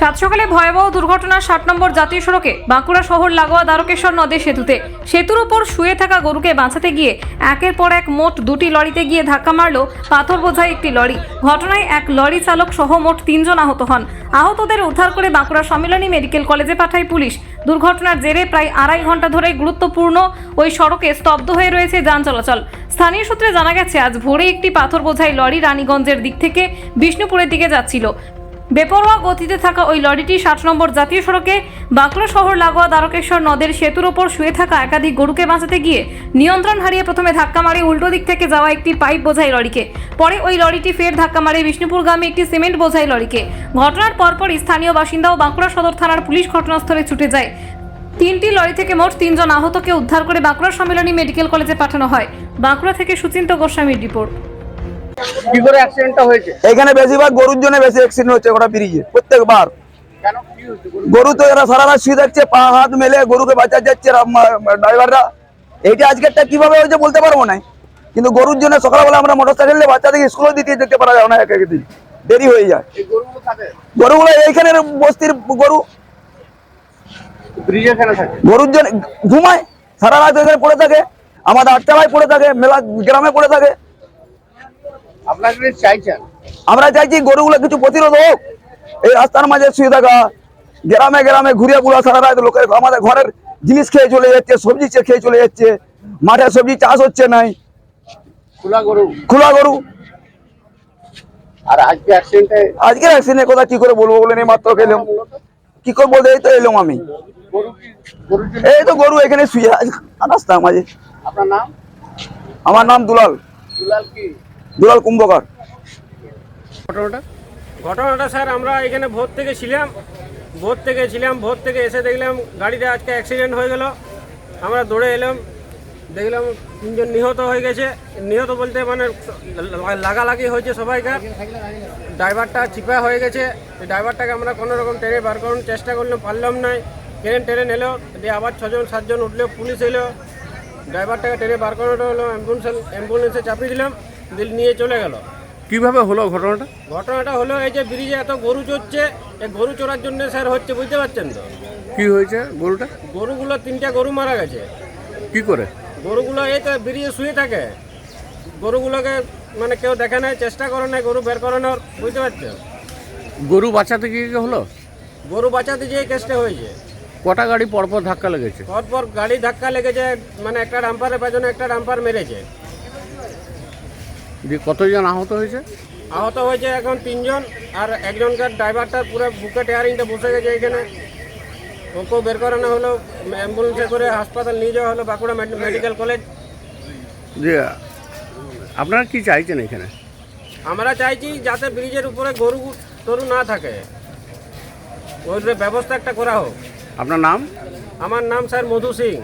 সাত সকালে ভয়াবহ দুর্ঘটনা ষাট নম্বর জাতীয় সড়কে বাঁকুড়া শহর লাগোয়া দ্বারকেশ্বর নদের সেতুতে। সেতুর উপর শুয়ে থাকা গরুকে বাঁচাতে গিয়ে একের পর এক মোট দুটি লরিতে গিয়ে ধাক্কা মারল পাথর বোঝাই একটি লরি। ঘটনায় এক লরি চালক সহ মোট তিনজন আহত হন। আহতদের উদ্ধার করে বাঁকুড়া সম্মিলনী মেডিকেল কলেজে পাঠায় পুলিশ। দুর্ঘটনার জেরে প্রায় আড়াই ঘণ্টা ধরে গুরুত্বপূর্ণ ওই সড়কে স্তব্ধ হয়ে রয়েছে যান চলাচল। স্থানীয় সূত্রে জানা গেছে, আজ ভোরে একটি পাথর বোঝাই লরি রানীগঞ্জের দিক থেকে বিষ্ণুপুরের দিকে যাচ্ছিল। বেপরোয়া গতিতে থাকা ওই লরিটি ষাট নম্বর জাতীয় সড়কে বাঁকুড়া শহর লাগোয়া দ্বারকেশ্বর নদের সেতুর ওপর শুয়ে থাকা একাধিক গরুকে বাঁচাতে গিয়ে নিয়ন্ত্রণ হারিয়ে প্রথমে ধাক্কা মারে উল্টো দিক থেকে যাওয়া একটি পাইপ বোঝাই লরিকে। পরে ওই লরিটি ফের ধাক্কা মারে বিষ্ণুপুরগামী একটি সিমেন্ট বোঝাই লরিকে। ঘটনার পরপরই স্থানীয় বাসিন্দা ও বাঁকুড়া সদর থানার পুলিশ ঘটনাস্থলে ছুটে যায়। তিনটি লরি থেকে মোট তিনজন আহতকে উদ্ধার করে বাঁকুড়া সম্মেলনী মেডিকেল কলেজে পাঠানো হয়। বাঁকুড়া থেকে সুচিন্ত গোস্বামীর রিপোর্ট। কি করে অ্যাক্সিডেন্টটা হয়েছে। এখানে বেশিরভাগ গরুর জন্য বেশি অ্যাক্সিডেন্ট হচ্ছে গোটা ব্রিজে প্রত্যেকবার। কেন? গরু? তো এরা সারা রাত শুয়ে থাকছে পা হাত মেলে গরুকে বাঁচা যাচ্ছে ড্রাইভাররা। এইটা আজকেরটা কীভাবে হয়েছে বলতে পারব না কিন্তু গরুর জন্য সকালবেলা আমরা মোটর সাইকেলে বাচ্চাদেরকে স্কুলে দিতে যেতে পারা যায় না এক এক দিন। দেরি হয়ে যায়। গরুগুলো এইখানের বস্তির গরু। গরুর জন্য ঘুমায় সারা রাত এখানে পড়ে থাকে আমাদের আটটা আটচালায় পড়ে থাকে মেলা গ্রামে পড়ে থাকে। আমরা চাইছি গরুগুলো কিছু প্রতিরোধ হোক। এই রাস্তার মাঝে শুয়ে থাকা গ্রামে গ্রামে ঘুরিয়ে বুড়া সারা রাত লোকের আমাদের ঘরের জিনিস খেয়ে চলে যাচ্ছে সবজি খেয়ে চলে যাচ্ছে মাঠে সবজি চাষ হচ্ছে নাই। খোলা গরু। খোলা গরু। আর আজকে অ্যাক্সিডেন্টে আজকের অ্যাক্সিডেন্টের কথা কি করে বলব বলে মাত্র এলাম কি করে বলতে এই তো এলাম আমি। গরু কি গরুর জন্য এই তো গরু এখানে শুয়ে আছে রাস্তার মাঝে। আপনার নাম? আমার নাম দুলাল। দুলাল কি? দুলাল কুম্ভকার। ঘটনাটা? ঘটনাটা স্যার, আমরা এখানে ভোর থেকে ছিলাম, ভোর থেকে ছিলাম, ভোর থেকে এসে দেখলাম গাড়িতে আজকে অ্যাক্সিডেন্ট হয়ে গেল। আমরা দৌড়ে এলাম, দেখলাম তিনজন নিহত হয়ে গেছে। নিহত বলতে মানে লাগালাগি হয়েছে সবাইকার। ড্রাইভারটা চিপা হয়ে গেছে। ড্রাইভারটাকে আমরা কোনো রকম ট্রেনে বার করানোর চেষ্টা করলাম পারলাম না। ট্রেন ট্রেন এলো, দিয়ে আবার ছজন, সাতজন উঠল, পুলিশ এলো। ড্রাইভারটাকে ট্রেনে বার করানো হলো, অ্যাম্বুলেন্স, অ্যাম্বুলেন্সে চাপিয়ে দিলাম। দিল নিয়ে চলে গেল। কীভাবে হলো ঘটনাটা? ঘটনাটা হলো এই যে ব্রিজে এত গরু চড়ছে এই গরু চড়ার জন্য স্যার হচ্ছে বুঝতে পারছেন তো? কি হয়েছে গরুটা? গরুগুলো তিনটা গরু মারা গেছে। কি করে? গরুগুলো এই তো ব্রিজে শুয়ে থাকে। গরুগুলোকে মানে কেউ দেখে নাই চেষ্টা করে নাই গরু বের করানোর বুঝতে পারছেন? গরু বাঁচাতে গিয়ে কি হলো? গরু বাঁচাতে যেয়ে কেসটা হয়েছে। কটা গাড়ি পরপর ধাক্কা লেগেছে? পরপর গাড়ি ধাক্কা লেগেছে মানে একটা ডাম্পারের পেছনে একটা ডাম্পার মেরেছে। দিয়ে কতজন আহত হয়েছে? আহত হয়েছে এখন তিনজন আর একজনকার ড্রাইভারটার পুরো বুকে টেয়ারিংটা বসে গেছে এখানে। ওকেও বের করানো হলো অ্যাম্বুলেন্সে করে হাসপাতাল নিয়ে যাওয়া হলো বাঁকুড়া মেডিকেল কলেজ। যে আপনারা কি চাইছেন এখানে? আমরা চাইছি যাতে ব্রিজের উপরে গরু তরু না থাকে। ওই ব্যবস্থা একটা করা হোক। আপনার নাম? আমার নাম স্যার মধু সিং।